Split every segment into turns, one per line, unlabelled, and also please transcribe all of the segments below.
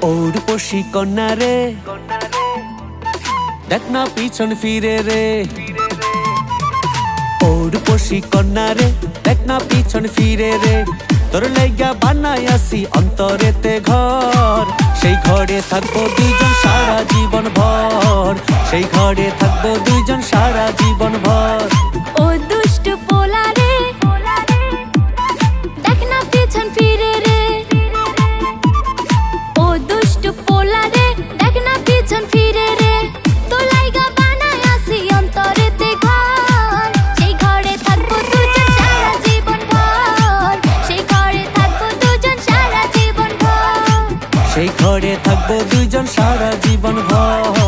পৌরপসী কন্যা রে। দেখ না পিছন ফিরে রে। পৌরপসী কন্যা রে, দেখ না পিছন ফিরে রে। তোর লাইগা বানাই আসি অন্তরেতে ঘর। সেই ঘরে থাকব দুইজন সারা জীবন ভর। সেই ঘরে থাকব দুইজন সারা জীবন ভর।
ঘরে থাকব
দুইজন সারা জীবন ভর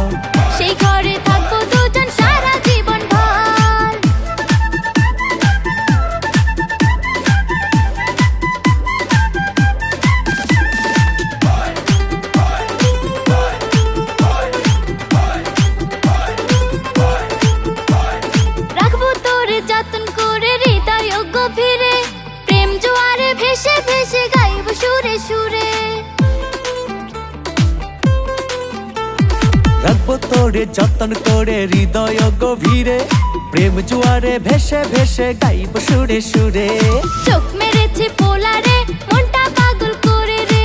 রাখব তোরে যতন করে হৃদয় গভীরে প্রেম জুয়ারে ভেসে ভেসে গাইব সুরে সুরে। চোখ মেরেছে পোলারে মনটা পাগল করে রে।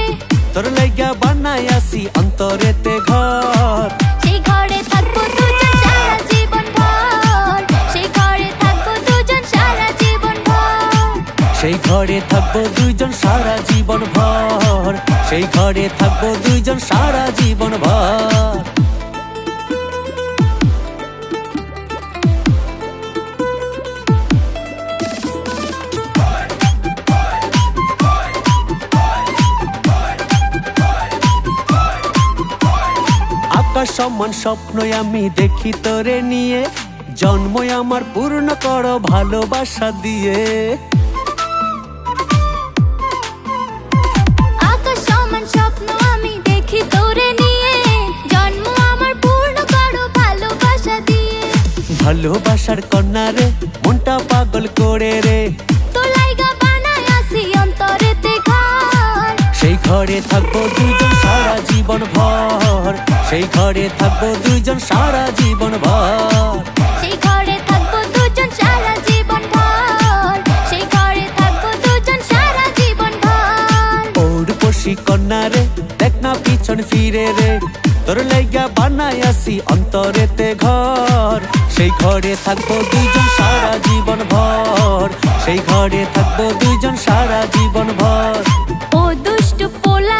তোর লাইগা বানাই আসি অন্তরেতে ঘর।
সেই ঘরে থাকব দুজন সারা জীবন ভর সেই ঘরে থাকব দুজন সারা জীবন ভর
সেই ঘরে থাকব দুইজন সারা জীবন ভর। সেই ঘরে থাকব দুইজন সারা জীবন ভর। আকাশ সমান
স্বপ্ন আমি দেখি তোরে নিয়ে। জন্ম আমার পূর্ণ করো ভালোবাসা দিয়ে।
ভালোবাসার কন্যা রে মনটা পাগল করে রে।
তোলাইগা বানায় আসি অন্তরেতে ঘর।
সেই ঘরে থাকব দুইজন সারা জীবন ভর। সেই ঘরে থাকব দুইজন সারা জীবন ভর।
সেই ঘরে থাকব দুজন সারা জীবন ভর। সেই ঘরে থাকব দুজন সারা জীবন ভর।
পৌরপসী কন্যা রে দেখ না পিছন ফিরে রে। তোর লাইগা বানাই আসি অন্তরেতে ঘর। সেই ঘরে থাকব দুইজন সারা জীবন ভর। সেই ঘরে থাকব দুইজন সারা জীবন ভর।
ও দুষ্টু পোলা